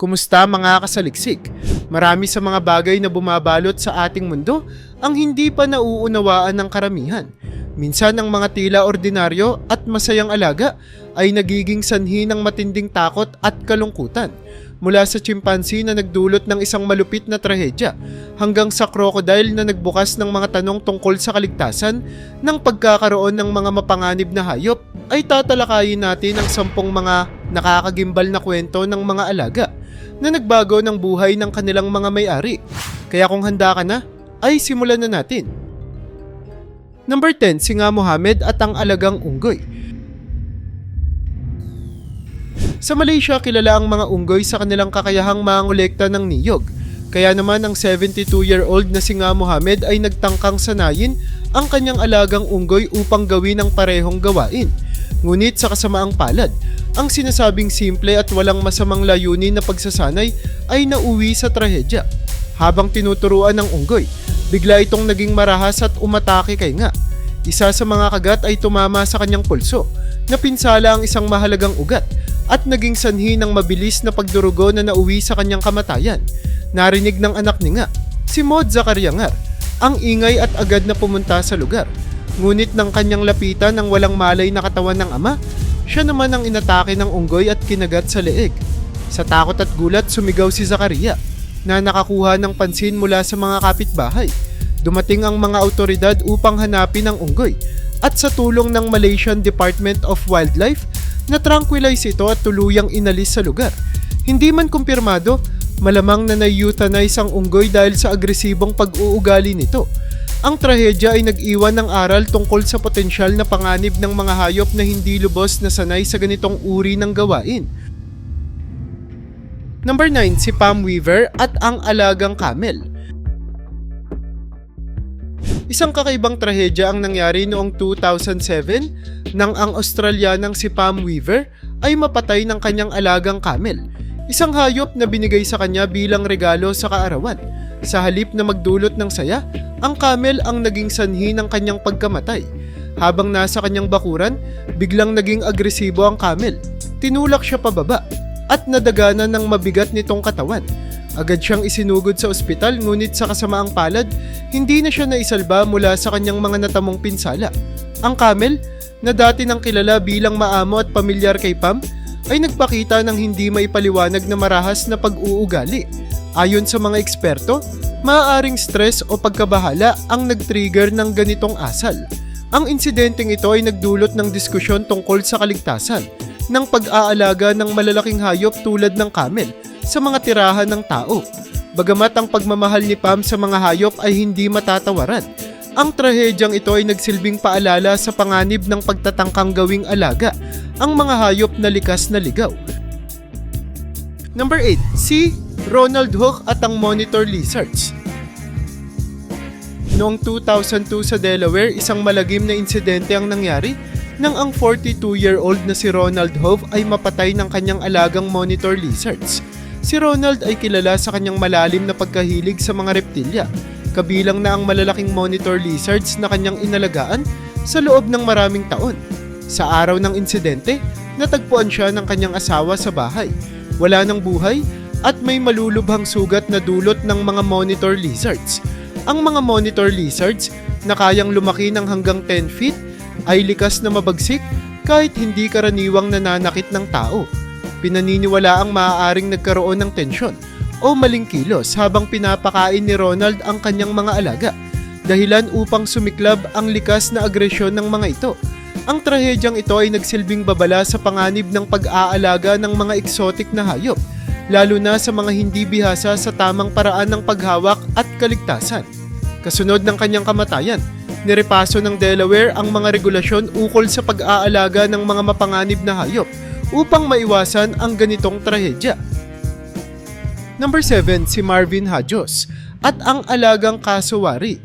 Kumusta mga kasaliksik? Marami sa mga bagay na bumabalot sa ating mundo ang hindi pa nauunawaan ng karamihan. Minsan ang mga tila ordinaryo at masayang alaga ay nagiging sanhi ng matinding takot at kalungkutan. Mula sa chimpanzee na nagdulot ng isang malupit na trahedya hanggang sa crocodile na nagbukas ng mga tanong tungkol sa kaligtasan ng pagkakaroon ng mga mapanganib na hayop ay tatalakayin natin ang sampung mga nakakagimbal na kwento ng mga alaga na nagbago ng buhay ng kanilang mga may-ari. Kaya kung handa ka na, ay simulan na natin. Number 10, si Nga Mohammed at ang alagang unggoy. Sa Malaysia, kilala ang mga unggoy sa kanilang kakayahang mangolekta ng niyog. Kaya naman ang 72-year-old na si Nga Mohammed ay nagtangkang sanayin ang kanyang alagang unggoy upang gawin ang parehong gawain. Ngunit sa kasamaang palad, ang sinasabing simple at walang masamang layunin na pagsasanay ay nauwi sa trahedya. Habang tinuturuan ng unggoy, bigla itong naging marahas at umatake kay nga. Isa sa mga kagat ay tumama sa kanyang pulso, napinsala ang isang mahalagang ugat at naging sanhi ng mabilis na pagdurugo na nauwi sa kanyang kamatayan. Narinig ng anak ni nga, si Maud Zacariangar, ang ingay at agad na pumunta sa lugar. Ngunit nang kanyang lapitan ng walang malay na katawan ng ama, siya naman ang inatake ng unggoy at kinagat sa leeg. Sa takot at gulat, sumigaw si Zakaria na nakakuha ng pansin mula sa mga kapitbahay. Dumating ang mga autoridad upang hanapin ang unggoy at sa tulong ng Malaysian Department of Wildlife, na-tranquilize ito at tuluyang inalis sa lugar. Hindi man kumpirmado, malamang na na-euthanize ang unggoy dahil sa agresibong pag-uugali nito. Ang trahedya ay nag-iwan ng aral tungkol sa potensyal na panganib ng mga hayop na hindi lubos na sanay sa ganitong uri ng gawain. Number 9, si Pam Weaver at ang alagang camel. Isang kakaibang trahedya ang nangyari noong 2007 nang ang Australianang si Pam Weaver ay mapatay ng kanyang alagang camel, isang hayop na binigay sa kanya bilang regalo sa kaarawan. Sa halip na magdulot ng saya, ang camel ang naging sanhi ng kanyang pagkamatay. Habang nasa kanyang bakuran, biglang naging agresibo ang camel. Tinulak siya pababa at nadaganan ng mabigat nitong katawan. Agad siyang isinugod sa ospital ngunit sa kasamaang palad, hindi na siya naisalba mula sa kanyang mga natamong pinsala. Ang camel, na dati nang kilala bilang maamo at pamilyar kay Pam, ay nagpakita ng hindi maipaliwanag na marahas na pag-uugali. Ayon sa mga eksperto, maaaring stress o pagkabahala ang nag-trigger ng ganitong asal. Ang insidenteng ito ay nagdulot ng diskusyon tungkol sa kaligtasan ng pag-aalaga ng malalaking hayop tulad ng camel sa mga tirahan ng tao. Bagamat ang pagmamahal ni Pam sa mga hayop ay hindi matatawaran, ang trahedyang ito ay nagsilbing paalala sa panganib ng pagtatangkang gawing alaga ang mga hayop na likas na ligaw. Number 8, si Ronald Hook at ang Monitor Lizards. Noong 2002 sa Delaware, isang malagim na insidente ang nangyari nang ang 42-year-old na si Ronald Hove ay mapatay ng kanyang alagang monitor lizards. Si Ronald ay kilala sa kanyang malalim na pagkahilig sa mga reptilya, kabilang na ang malalaking monitor lizards na kanyang inalagaan sa loob ng maraming taon. Sa araw ng insidente, natagpuan siya ng kanyang asawa sa bahay. Wala ng buhay at may malulubhang sugat na dulot ng mga monitor lizards. Ang mga monitor lizards na kayang lumaki ng hanggang 10 feet ay likas na mabagsik kahit hindi karaniwang nananakit ng tao. Pinaniniwala ang maaaring nagkaroon ng tensyon o maling kilos habang pinapakain ni Ronald ang kanyang mga alaga, dahilan upang sumiklab ang likas na agresyon ng mga ito. Ang trahedyang ito ay nagsilbing babala sa panganib ng pag-aalaga ng mga eksotik na hayop, lalo na sa mga hindi bihasa sa tamang paraan ng paghawak at kaligtasan. Kasunod ng kanyang kamatayan, nirepaso ng Delaware ang mga regulasyon ukol sa pag-aalaga ng mga mapanganib na hayop upang maiwasan ang ganitong trahedya. Number 7, si Marvin Hajos at ang alagang kasuwari.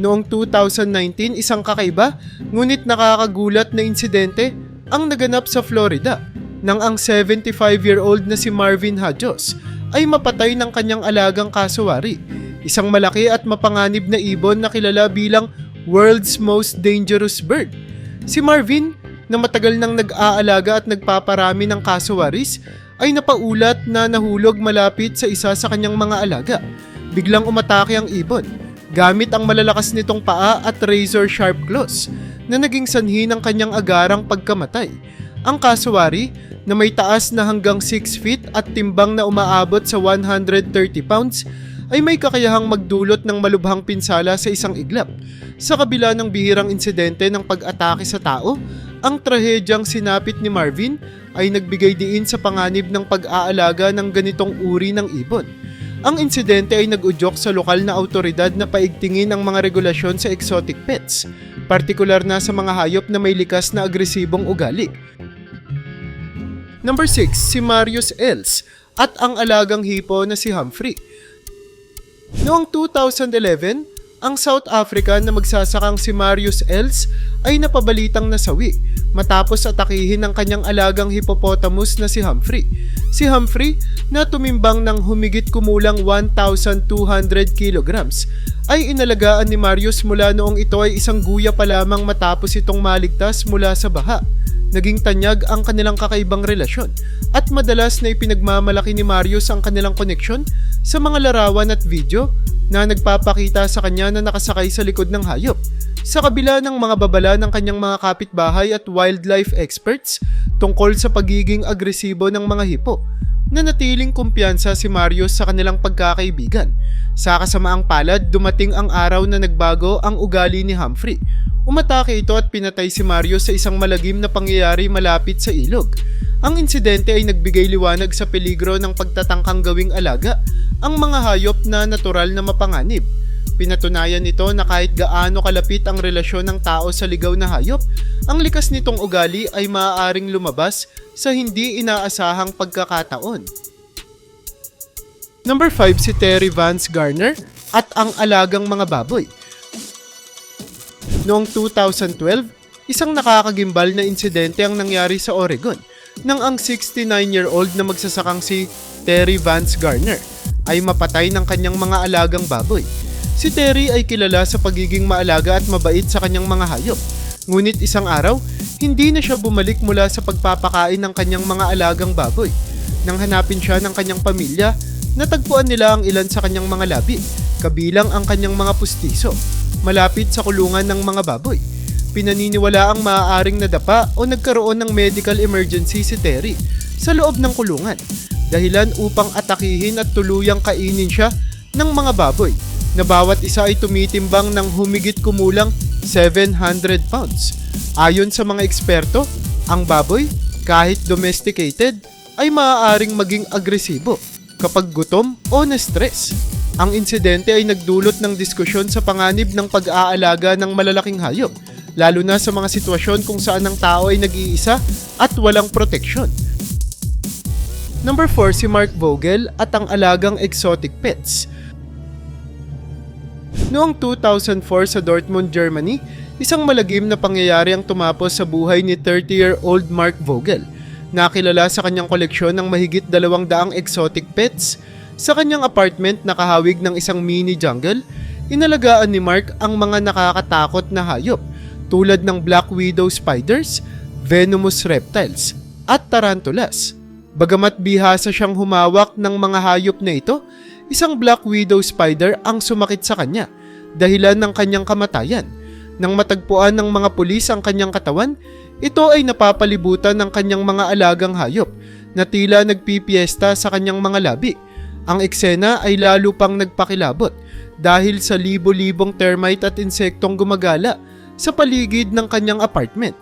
Noong 2019, isang kakaiba ngunit nakakagulat na insidente ang naganap sa Florida nang ang 75-year-old na si Marvin Hajos ay mapatay ng kanyang alagang kasuwari isang malaki at mapanganib na ibon na kilala bilang world's most dangerous bird. Si Marvin, na matagal nang nag-aalaga at nagpaparami ng kasuwaris, ay napaulat na nahulog malapit sa isa sa kanyang mga alaga. Biglang umatake ang ibon gamit ang malalakas nitong paa at razor sharp claws na naging sanhi ng kanyang agarang pagkamatay. Ang kasuwari na may taas na hanggang 6 feet at timbang na umaabot sa 130 pounds ay may kakayahang magdulot ng malubhang pinsala sa isang iglap. Sa kabila ng bihirang insidente ng pag-atake sa tao, ang trahedyang sinapit ni Marvin ay nagbigay diin sa panganib ng pag-aalaga ng ganitong uri ng ibon. Ang insidente ay nag-udyok sa lokal na autoridad na paigtingin ang mga regulasyon sa exotic pets, partikular na sa mga hayop na may likas na agresibong ugali. Number 6, si Marius Els at ang alagang hipo na si Humphrey. Noong 2011, ang South African na magsasakang si Marius Els ay napabalitang nasawi matapos atakihin ng kanyang alagang hippopotamus na si Humphrey. Si Humphrey na tumimbang ng humigit kumulang 1,200 kilograms ay inalagaan ni Marius mula noong ito ay isang guya pa lamang matapos itong maligtas mula sa baha. Naging tanyag ang kanilang kakaibang relasyon at madalas na ipinagmamalaki ni Marius ang kanilang koneksyon sa mga larawan at video na nagpapakita sa kanya na nakasakay sa likod ng hayop. Sa kabila ng mga babala ng kanyang mga kapitbahay at wildlife experts tungkol sa pagiging agresibo ng mga hipo, nanatiling kumpiyansa si Marius sa kanilang pagkakaibigan. Sa kasamaang palad, dumating ang araw na nagbago ang ugali ni Humphrey. Umatake ito at pinatay si Marius sa isang malagim na pangyayari malapit sa ilog. Ang insidente ay nagbigay liwanag sa peligro ng pagtatangkang gawing alaga ang mga hayop na natural na mapanganib. Pinatunayan nito na kahit gaano kalapit ang relasyon ng tao sa ligaw na hayop, ang likas nitong ugali ay maaaring lumabas sa hindi inaasahang pagkakataon. Number 5 si Terry Vance Garner at ang alagang mga baboy. Noong 2012, isang nakakagimbal na insidente ang nangyari sa Oregon nang ang 69-year-old na magsasakang si Terry Vance Garner ay mapatay ng kanyang mga alagang baboy. Si Terry ay kilala sa pagiging maalaga at mabait sa kanyang mga hayop. Ngunit isang araw, hindi na siya bumalik mula sa pagpapakain ng kanyang mga alagang baboy. Nang hanapin siya ng kanyang pamilya, natagpuan nila ang ilan sa kanyang mga labi, kabilang ang kanyang mga pustiso, malapit sa kulungan ng mga baboy. Pinaniniwala ang maaaring nadapa o nagkaroon ng medical emergency si Terry sa loob ng kulungan dahilan upang atakihin at tuluyang kainin siya ng mga baboy na bawat isa ay tumitimbang ng humigit kumulang 700 pounds. Ayon sa mga eksperto, ang baboy, kahit domesticated, ay maaaring maging agresibo kapag gutom o na-stress. Ang insidente ay nagdulot ng diskusyon sa panganib ng pag-aalaga ng malalaking hayop, lalo na sa mga sitwasyon kung saan ang tao ay nag-iisa at walang proteksyon. Number 4 si Mark Vogel at ang alagang exotic pets. Noong 2004 sa Dortmund, Germany, isang malagim na pangyayari ang tumapos sa buhay ni 30-year-old Mark Vogel. Nakilala sa kanyang koleksyon ng mahigit dalawang daang exotic pets. Sa kanyang apartment na kahawig ng isang mini jungle, inalagaan ni Mark ang mga nakakatakot na hayop tulad ng black widow spiders, venomous reptiles, at tarantulas. Bagamat bihasa siyang humawak ng mga hayop na ito, isang black widow spider ang sumakit sa kanya dahilan ng kanyang kamatayan. Nang matagpuan ng mga pulis ang kanyang katawan, ito ay napapalibutan ng kanyang mga alagang hayop na tila nagpipiesta sa kanyang mga labi. Ang eksena ay lalo pang nagpakilabot dahil sa libo-libong termite at insektong gumagala sa paligid ng kanyang apartment.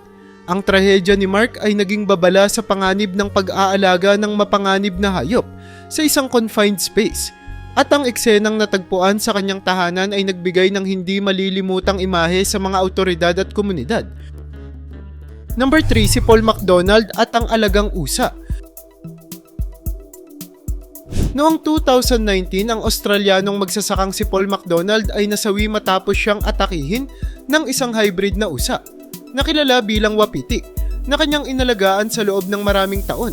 Ang trahedya ni Mark ay naging babala sa panganib ng pag-aalaga ng mapanganib na hayop sa isang confined space. At ang eksenang natagpuan sa kanyang tahanan ay nagbigay ng hindi malilimutang imahe sa mga autoridad at komunidad. Number 3 si Paul McDonald at ang alagang usa. Noong 2019, ang Australianong magsasakang si Paul McDonald ay nasawi matapos siyang atakihin ng isang hybrid na usa na kilala bilang wapiti na kanyang inalagaan sa loob ng maraming taon.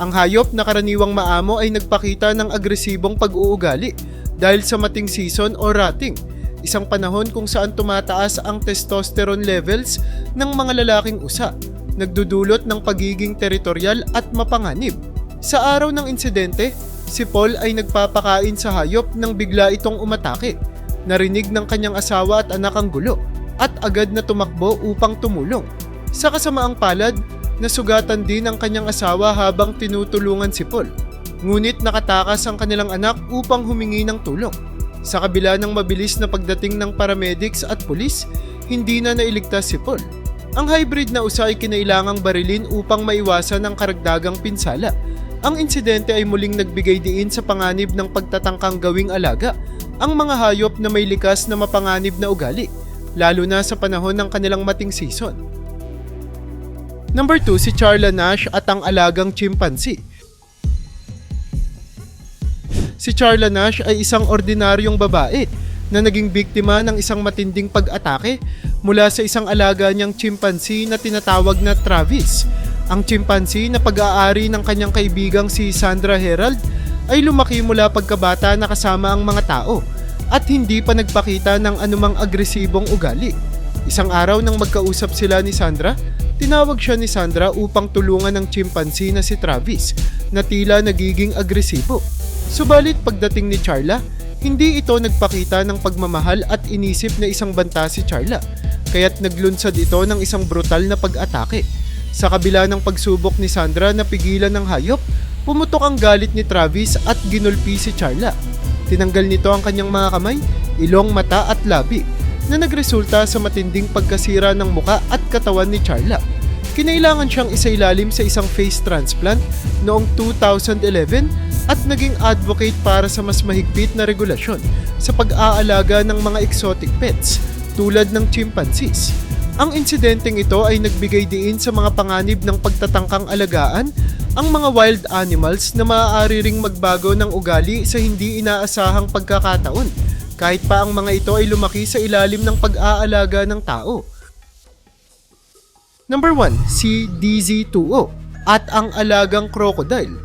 Ang hayop na karaniwang maamo ay nagpakita ng agresibong pag-uugali dahil sa mating season o rotting, isang panahon kung saan tumataas ang testosterone levels ng mga lalaking usa, nagdudulot ng pagiging teritorial at mapanganib. Sa araw ng insidente, si Paul ay nagpapakain sa hayop nang bigla itong umatake. Narinig ng kanyang asawa at anak ang gulo at agad na tumakbo upang tumulong. Sa kasamaang palad, nasugatan din ang kanyang asawa habang tinutulungan si Paul. Ngunit nakatakas ang kanilang anak upang humingi ng tulong. Sa kabila ng mabilis na pagdating ng paramedics at pulis, hindi na nailigtas si Paul. Ang hybrid na usa ay kinailangang barilin upang maiwasan ang karagdagang pinsala. Ang insidente ay muling nagbigay diin sa panganib ng pagtatangkang gawing alaga ang mga hayop na may likas na mapanganib na ugali, lalo na sa panahon ng kanilang mating season. Number 2 si Charla Nash at ang alagang chimpanzee. Si Charla Nash ay isang ordinaryong babae na naging biktima ng isang matinding pag-atake mula sa isang alaga niyang chimpanzee na tinatawag na Travis. Ang chimpanzee na pag-aari ng kanyang kaibigang si Sandra Herald ay lumaki mula pagkabata na kasama ang mga tao at hindi pa nagpakita ng anumang agresibong ugali. Isang araw nang magkausap sila ni Sandra, tinawag siya ni Sandra upang tulungan ng chimpanzee na si Travis na tila nagiging agresibo. Subalit pagdating ni Charla, hindi ito nagpakita ng pagmamahal at inisip na isang banta si Charla, kaya't naglunsad ito ng isang brutal na pag-atake. Sa kabila ng pagsubok ni Sandra na pigilan ng hayop, pumutok ang galit ni Travis at ginulpi si Charla. Tinanggal nito ang kanyang mga kamay, ilong, mata at labi na nagresulta sa matinding pagkasira ng muka at katawan ni Charla. Kinailangan siyang isailalim sa isang face transplant noong 2011 at naging advocate para sa mas mahigpit na regulasyon sa pag-aalaga ng mga exotic pets tulad ng chimpanzees. Ang insidenteng ito ay nagbigay diin sa mga panganib ng pagtatangkang alagaan ang mga wild animals na maaari ring magbago ng ugali sa hindi inaasahang pagkakataon kahit pa ang mga ito ay lumaki sa ilalim ng pag-aalaga ng tao. Number 1, si DZ2O at ang alagang crocodile.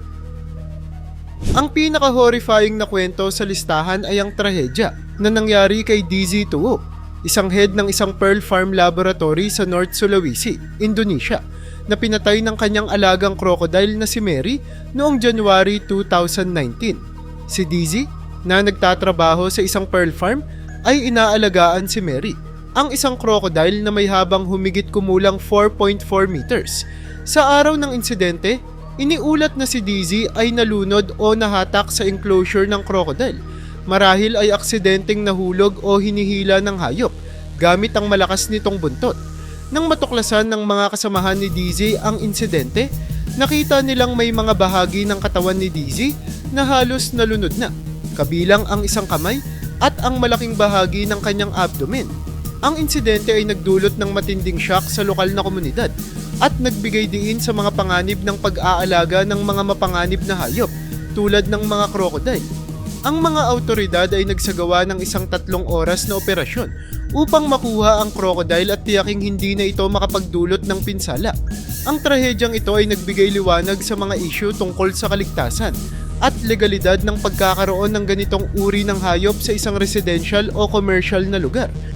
Ang pinaka-horrifying na kwento sa listahan ay ang trahedya na nangyari kay DZ2O, isang head ng isang pearl farm laboratory sa North Sulawesi, Indonesia, na pinatay ng kanyang alagang crocodile na si Mary noong January 2019. Si DZ, na nagtatrabaho sa isang pearl farm, ay inaalagaan si Mary, ang isang crocodile na may habang humigit kumulang 4.4 meters. Sa araw ng insidente, iniulat na si DZ ay nalunod o nahatak sa enclosure ng crocodile. Marahil ay aksidenteng nahulog o hinihila ng hayop gamit ang malakas nitong buntot. Nang matuklasan ng mga kasamahan ni DZ ang insidente, nakita nilang may mga bahagi ng katawan ni DZ na halos nalunod na, kabilang ang isang kamay at ang malaking bahagi ng kanyang abdomen. Ang insidente ay nagdulot ng matinding shock sa lokal na komunidad at nagbigay diin sa mga panganib ng pag-aalaga ng mga mapanganib na hayop tulad ng mga crocodile. Ang mga autoridad ay nagsagawa ng isang tatlong oras na operasyon upang makuha ang crocodile at tiyaking hindi na ito makapagdulot ng pinsala. Ang trahedyang ito ay nagbigay liwanag sa mga isyu tungkol sa kaligtasan at legalidad ng pagkakaroon ng ganitong uri ng hayop sa isang residential o commercial na lugar.